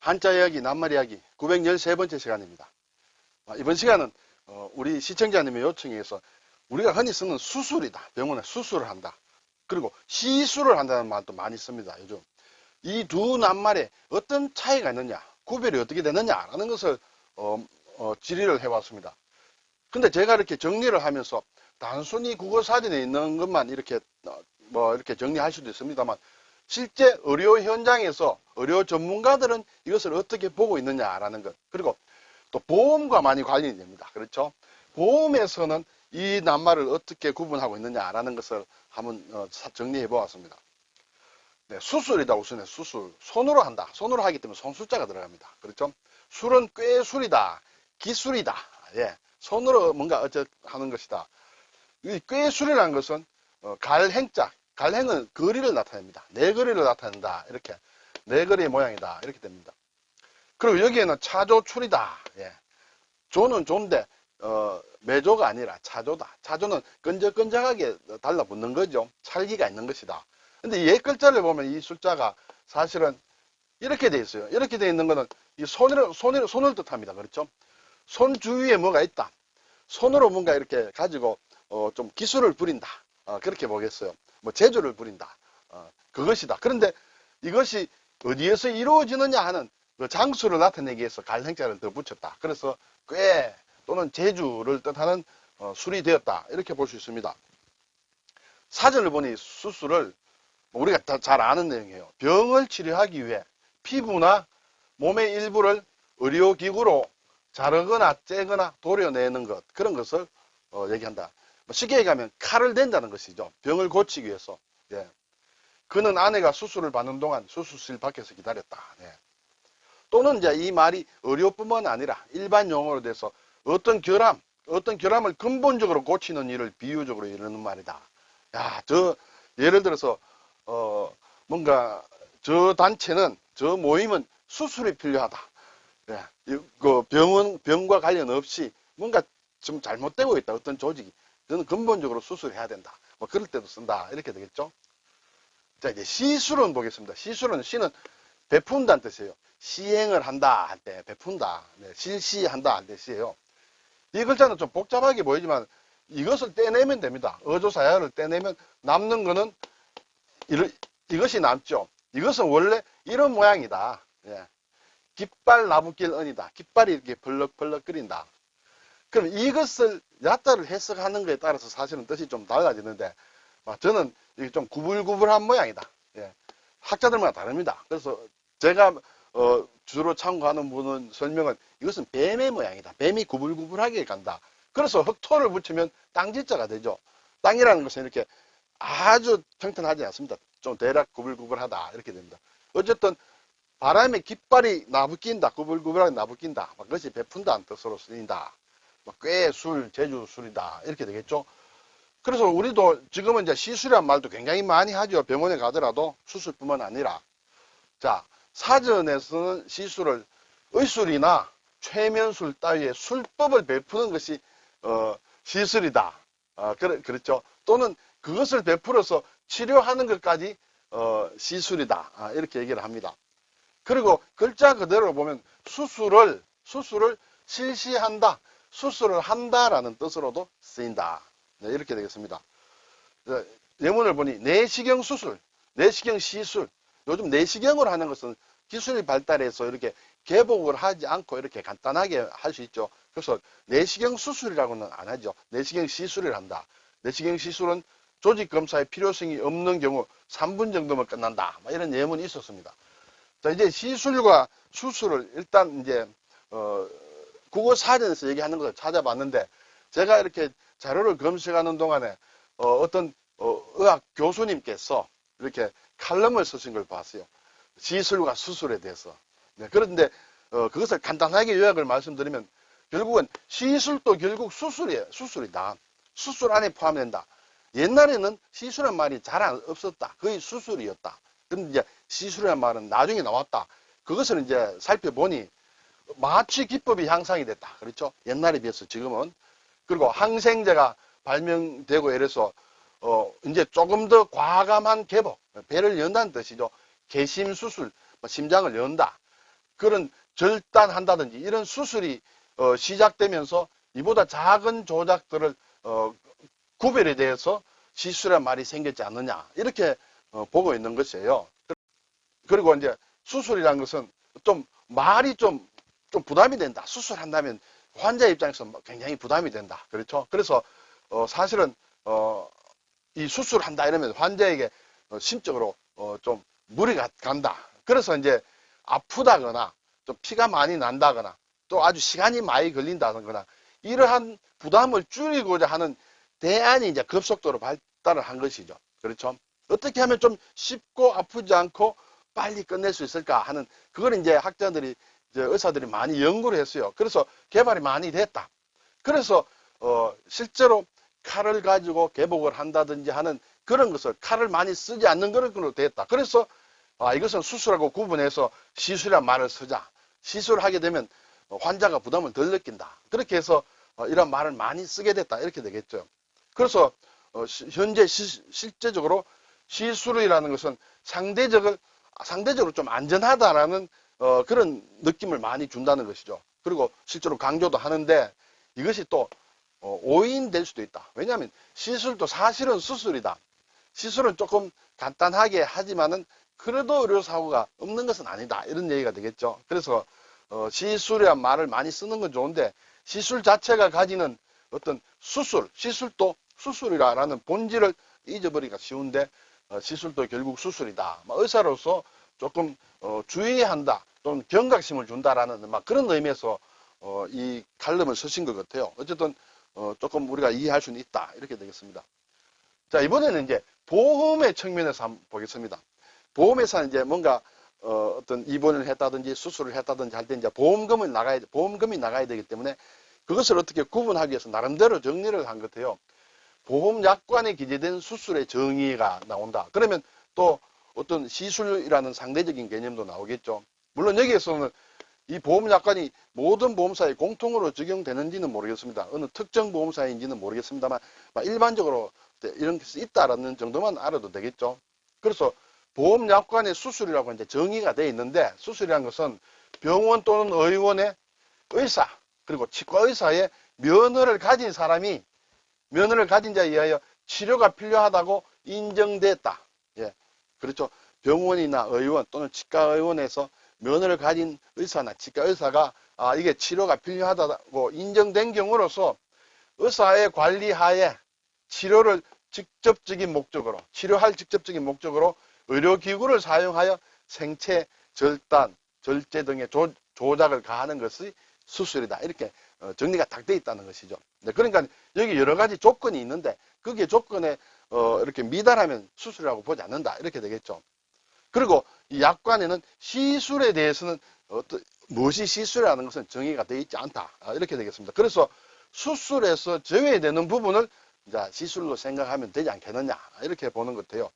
한자 이야기, 낱말 이야기 913번째 시간입니다. 아, 이번 시간은 어, 우리 시청자님의 요청에 의해서 우리가 흔히 쓰는 수술이다. 병원에 수술을 한다. 그리고 시술을 한다는 말도 많이 씁니다. 요즘. 이 두 낱말에 어떤 차이가 있느냐, 구별이 어떻게 되느냐라는 것을 어, 어, 질의를 해왔습니다. 근데 제가 이렇게 정리를 하면서 단순히 국어 사전에 있는 것만 이렇게 어, 뭐 이렇게 정리할 수도 있습니다만 실제 의료 현장에서 의료 전문가들은 이것을 어떻게 보고 있느냐라는 것 그리고 또 보험과 많이 관련이 됩니다. 그렇죠? 보험에서는 이 낱말을 어떻게 구분하고 있느냐라는 것을 한번 어, 사- 정리해 보았습니다. 네, 수술이다 우선에 수술 손으로 한다. 손으로 하기 때문에 손술자가 들어갑니다. 그렇죠? 술은 꾀술이다. 기술이다. 예, 손으로 뭔가 어째 하는 것이다. 이 꾀술이라는 것은 어, 갈행자, 갈행은 거리를 나타냅니다. 내 거리를 나타낸다. 이렇게 내 거리의 모양이다. 이렇게 됩니다. 그리고 여기에는 차조출이다. 예. 조는 조인데 어, 매조가 아니라 차조다. 차조는 끈적끈적하게 달라붙는 거죠. 찰기가 있는 것이다. 근데 옛 글자를 보면 이 숫자가 사실은 이렇게 돼 있어요. 이렇게 돼 있는 거는 이 손을, 손을, 손을 뜻합니다. 그렇죠? 손 주위에 뭐가 있다. 손으로 뭔가 이렇게 가지고 어, 좀 기술을 부린다. 어, 그렇게 보겠어요. 뭐 재주를 부린다. 어, 그것이다. 그런데 이것이 어디에서 이루어지느냐 하는 그 장수를 나타내기 위해서 갈행자를 더 붙였다. 그래서 꽤 또는 재주를 뜻하는 어, 술이 되었다. 이렇게 볼 수 있습니다. 사전을 보니 수술을 뭐 우리가 다 잘 아는 내용이에요. 병을 치료하기 위해 피부나 몸의 일부를 의료기구로 자르거나 째거나 도려내는 것 그런 것을 어, 얘기한다. 뭐 쉽게 얘기하면 칼을 댄다는 것이죠. 병을 고치기 위해서. 예. 그는 아내가 수술을 받는 동안 수술실 밖에서 기다렸다. 예. 또는 이제 이 말이 의료뿐만 아니라 일반 용어로 돼서 어떤 결함, 어떤 결함을 근본적으로 고치는 일을 비유적으로 이르는 말이다. 야, 저 예를 들어서 어 뭔가 저 단체는 저 모임은 수술이 필요하다. 예, 이- 그 병원 병과 관련 없이 뭔가 좀 잘못되고 있다. 어떤 조직이 저는 근본적으로 수술해야 된다. 뭐 그럴 때도 쓴다. 이렇게 되겠죠. 자 이제 시술은 보겠습니다. 시술은 시는 베푼다는 뜻이에요. 시행을 한다 할 때 베푼다. 네, 실시한다 할 때 시예요. 이 글자는 좀 복잡하게 보이지만 이것을 떼내면 됩니다. 어조사야를 떼내면 남는 거는 이르- 이것이 남죠. 이것은 원래 이런 모양이다. 예. 깃발 나부길 은이다. 깃발이 이렇게 벌럭벌럭거린다. 그럼 이것을 야자를 해석하는 것에 따라서 사실은 뜻이 좀 달라지는데 아, 저는 이게 좀 구불구불한 모양이다. 예. 학자들마다 다릅니다. 그래서 제가 어, 주로 참고하는 분은 설명은 이것은 뱀의 모양이다. 뱀이 구불구불하게 간다. 그래서 흑토를 붙이면 땅지자가 되죠. 땅이라는 것은 이렇게 아주 평탄하지 않습니다. 좀 대략 구불구불하다 이렇게 됩니다. 어쨌든 바람에 깃발이 나부낀다, 구불구불하게 나부낀다. 막 그것이 베푼다는 뜻으로 쓰인다. 뭐꽤 술, 제주 술이다 이렇게 되겠죠. 그래서 우리도 지금은 이제 시술이란 말도 굉장히 많이 하죠. 병원에 가더라도 수술뿐만 아니라 자 사전에서는 시술을 의술이나 최면술 따위의 술법을 베푸는 것이 어, 시술이다. 어, 그래, 그렇죠. 또는 그것을 베풀어서 치료하는 것까지 어, 시술이다. 아, 이렇게 얘기를 합니다. 그리고 글자 그대로 보면 수술을 수술을 실시한다. 수술을 한다라는 뜻으로도 쓰인다. 네, 이렇게 되겠습니다. 네, 예문을 보니 내시경 수술, 내시경 시술. 요즘 내시경을 하는 것은 기술이 발달해서 이렇게 개복을 하지 않고 이렇게 간단하게 할 수 있죠. 그래서 내시경 수술이라고는 안 하죠. 내시경 시술을 한다. 내시경 시술은 조직 검사의 필요성이 없는 경우 3분 정도면 끝난다. 뭐 이런 예문이 있었습니다. 자, 이제 시술과 수술을 일단 이제 어, 국어 사전에서 얘기하는 것을 찾아봤는데 제가 이렇게 자료를 검색하는 동안에 어, 떤 의학 교수님께서 이렇게 칼럼을 쓰신 걸 봤어요. 시술과 수술에 대해서. 네, 그런데 어, 그것을 간단하게 요약을 말씀드리면 결국은 시술도 결국 수술이에요. 수술이다. 수술 안에 포함된다. 옛날에는 시술한 말이 잘 안- 없었다. 거의 수술이었다. 근데 이제 시술이란 말은 나중에 나왔다. 그것을 이제 살펴보니 마취 기법이 향상이 됐다. 그렇죠? 옛날에 비해서 지금은. 그리고 항생제가 발명되고 이래서 어 이제 조금 더 과감한 개복, 배를 연다는 뜻이죠. 개심 수술, 뭐 심장을 연다. 그런 절단한다든지 이런 수술이 어, 시작되면서 이보다 작은 조작들을 어, 구별에 대해서 시술의 말이 생겼지 않느냐 이렇게 어, 보고 있는 것이에요. 그리고 이제 수술이라는 것은 좀 말이 좀, 좀 부담이 된다. 수술한다면 환자 입장에서 굉장히 부담이 된다. 그렇죠? 그래서 어, 사실은 어, 이 수술한다 이러면 환자에게 어, 심적으로 어, 좀 무리가 간다. 그래서 이제 아프다거나 좀 피가 많이 난다거나 또 아주 시간이 많이 걸린다거나 이러한 부담을 줄이고자 하는 대안이 이제 급속도로 발달을 한 것이죠. 그렇죠? 어떻게 하면 좀 쉽고 아프지 않고 빨리 끝낼 수 있을까 하는 그걸 이제 학자들이 이제 의사들이 많이 연구를 했어요. 그래서 개발이 많이 됐다. 그래서 어 실제로 칼을 가지고 개복을 한다든지 하는 그런 것을 칼을 많이 쓰지 않는 그런 걸로 됐다. 그래서 아 이것은 수술하고 구분해서 시술이란 말을 쓰자. 시술을 하게 되면 어, 환자가 부담을 덜 느낀다. 그렇게 해서 어, 이런 말을 많이 쓰게 됐다. 이렇게 되겠죠. 그래서 어, 시- 현재 시- 실제적으로 시술이라는 것은 상대적을 상대적으로 좀 안전하다라는 어, 그런 느낌을 많이 준다는 것이죠. 그리고 실제로 강조도 하는데 이것이 또 어, 오인될 수도 있다. 왜냐하면 시술도 사실은 수술이다. 시술은 조금 간단하게 하지만은 그래도 의료사고가 없는 것은 아니다. 이런 얘기가 되겠죠. 그래서 어, 시술이란 말을 많이 쓰는 건 좋은데 시술 자체가 가지는 어떤 수술, 시술도 수술이라는 본질을 잊어버리기가 쉬운데 어, 시술도 결국 수술이다. 막 의사로서 조금 어, 주의해야 한다. 또는 경각심을 준다라는 막 그런 의미에서 어, 이 칼럼을 쓰신 것 같아요. 어쨌든 어, 조금 우리가 이해할 수는 있다. 이렇게 되겠습니다. 자 이번에는 이제 보험의 측면에서 한번 보겠습니다. 보험회사는 이제 뭔가 어, 어떤 입원을 했다든지 수술을 했다든지 할 때 이제 보험금을 나가야 보험금이 나가야 되기 때문에 그것을 어떻게 구분하기 위해서 나름대로 정리를 한 것 같아요. 보험약관에 기재된 수술의 정의가 나온다. 그러면 또 어떤 시술이라는 상대적인 개념도 나오겠죠. 물론 여기에서는 이 보험약관이 모든 보험사에 공통으로 적용되는지는 모르겠습니다. 어느 특정 보험사인지는 모르겠습니다만 막 일반적으로 이런 것이 있다라는 정도만 알아도 되겠죠. 그래서 보험약관의 수술이라고 이제 정의가 되어 있는데 수술이라는 것은 병원 또는 의원의 의사 그리고 치과 의사의 면허를 가진 사람이 면허를 가진 자에 의하여 치료가 필요하다고 인정됐다. 예. 그렇죠. 병원이나 의원 또는 치과 의원에서 면허를 가진 의사나 치과 의사가 아, 이게 치료가 필요하다고 인정된 경우로서 의사의 관리하에 치료를 직접적인 목적으로 치료할 직접적인 목적으로 의료기구를 사용하여 생체 절단, 절제 등의 조, 조작을 가하는 것이 수술이다. 이렇게 어, 정리가 딱 돼 있다는 것이죠. 네, 그러니까 여기 여러 가지 조건이 있는데 그게 조건에 어, 이렇게 미달하면 수술이라고 보지 않는다. 이렇게 되겠죠. 그리고 이 약관에는 시술에 대해서는 어떤 무엇이 시술이라는 것은 정의가 되어 있지 않다. 아, 이렇게 되겠습니다. 그래서 수술에서 제외되는 부분을 이제 시술로 생각하면 되지 않겠느냐. 이렇게 보는 것 같아요.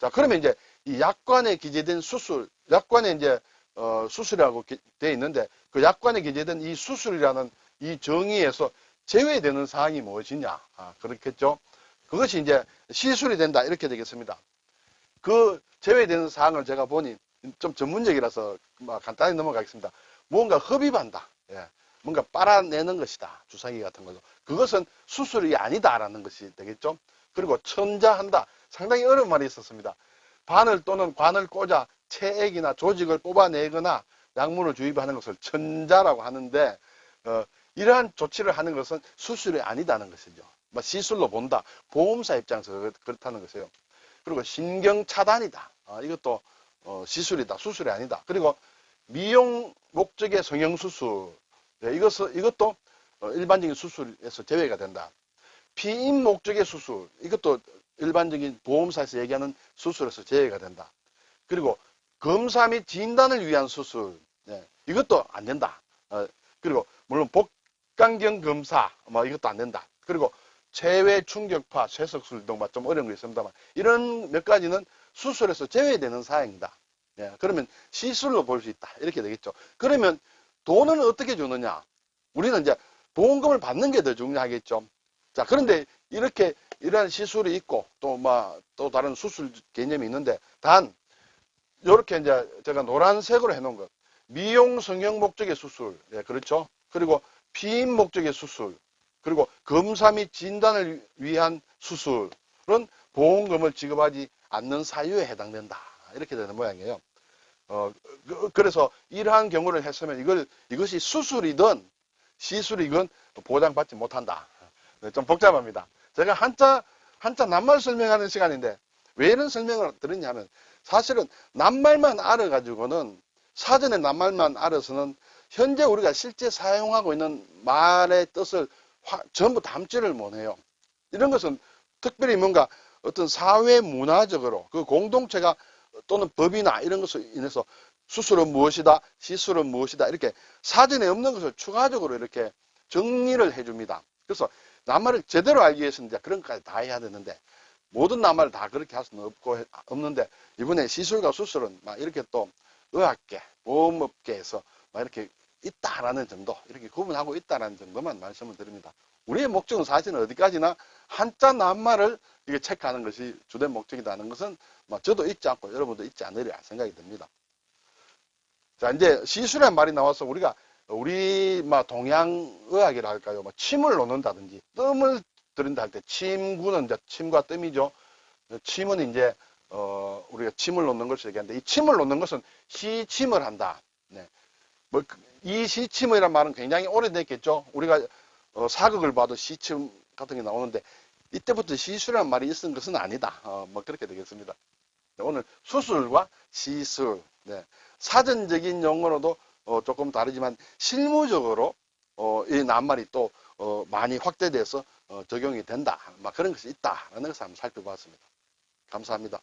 자, 그러면 이제 이 약관에 기재된 수술, 약관에 이제 어, 수술이라고 기- 되어 있는데 그 약관에 기재된 이 수술이라는 이 정의에서 제외되는 사항이 무엇이냐? 아, 그렇겠죠. 그것이 이제 시술이 된다 이렇게 되겠습니다. 그 제외되는 사항을 제가 보니 좀 전문적이라서 막 간단히 넘어가겠습니다. 뭔가 흡입한다. 예. 뭔가 빨아내는 것이다. 주사기 같은 거죠. 그것은 수술이 아니다라는 것이 되겠죠. 그리고 천자한다. 상당히 어려운 말이 있었습니다. 바늘 또는 관을 꽂아 체액이나 조직을 뽑아내거나 약물을 주입하는 것을 천자라고 하는데 어, 이러한 조치를 하는 것은 수술이 아니다는 것이죠. 뭐 시술로 본다. 보험사 입장에서 그렇- 그렇다는 것이에요. 그리고 신경 차단이다. 아, 이것도 어, 시술이다. 수술이 아니다. 그리고 미용 목적의 성형 수술. 네, 이것은 이것도 어, 일반적인 수술에서 제외가 된다. 피임 목적의 수술. 이것도 일반적인 보험사에서 얘기하는 수술에서 제외가 된다. 그리고 검사 및 진단을 위한 수술. 네, 이것도 안 된다. 어, 그리고 물론 복강경 검사 뭐 이것도 안 된다. 그리고 체외 충격파, 쇠석술 등좀 어려운 거 있습니다만 이런 몇 가지는 수술에서 제외되는 사항이다. 예, 그러면 시술로 볼 수 있다. 이렇게 되겠죠. 그러면 돈은 어떻게 주느냐? 우리는 이제 보험금을 받는 게 더 중요하겠죠. 자, 그런데 이렇게 이러한 시술이 있고 또 뭐 또 다른 수술 개념이 있는데 단 이렇게 이제 제가 노란색으로 해놓은 것 미용 성형 목적의 수술, 예, 그렇죠. 그리고 피임 목적의 수술, 그리고 검사 및 진단을 위한 수술은 보험금을 지급하지 않는 사유에 해당된다. 이렇게 되는 모양이에요. 어, 그- 그래서 이러한 경우를 했으면 이걸, 이것이 수술이든 시술이건 보장받지 못한다. 네, 좀 복잡합니다. 제가 한자, 한자 낱말 설명하는 시간인데 왜 이런 설명을 드렸냐면 사실은 낱말만 알아가지고는 사전에 낱말만 알아서는 현재 우리가 실제 사용하고 있는 말의 뜻을 화- 전부 담지를 못해요. 이런 것은 특별히 뭔가 어떤 사회 문화적으로 그 공동체가 또는 법이나 이런 것으로 인해서 수술은 무엇이다, 시술은 무엇이다 이렇게 사전에 없는 것을 추가적으로 이렇게 정리를 해줍니다. 그래서 낱말을 제대로 알기 위해서는 그런 것까지 다 해야 되는데 모든 낱말을 다 그렇게 할 수는 없고 해- 없는데 이번에 시술과 수술은 막 이렇게 또 의학계, 보험업계에서 막 이렇게 있다라는 정도 이렇게 구분하고 있다라는 정도만 말씀을 드립니다. 우리의 목적은 사실은 어디까지나 한자 낱말을 이게 체크하는 것이 주된 목적이라는 것은 뭐 저도 잊지 않고 여러분도 잊지 않으리라 생각이 듭니다. 자 이제 시술이라는 말이 나와서 우리가 우리 막 동양의학이라 할까요? 뭐 침을 놓는다든지 뜸을 들인다 할 때 침구는 이제 침과 뜸이죠. 침은 이제 어 우리가 침을 놓는 것을 얘기하는데 이 침을 놓는 것은 시침을 한다. 네. 뭐 이 시침이란 말은 굉장히 오래됐겠죠. 우리가 어, 사극을 봐도 시침 같은 게 나오는데 이때부터 시술이라는 말이 있은 것은 아니다. 어, 뭐 그렇게 되겠습니다. 네, 오늘 수술과 시술, 네. 사전적인 용어로도 어, 조금 다르지만 실무적으로 어, 이 낱말이 또 어, 많이 확대돼서 어, 적용이 된다. 막 그런 것이 있다라는 것을 한번 살펴봤습니다. 감사합니다.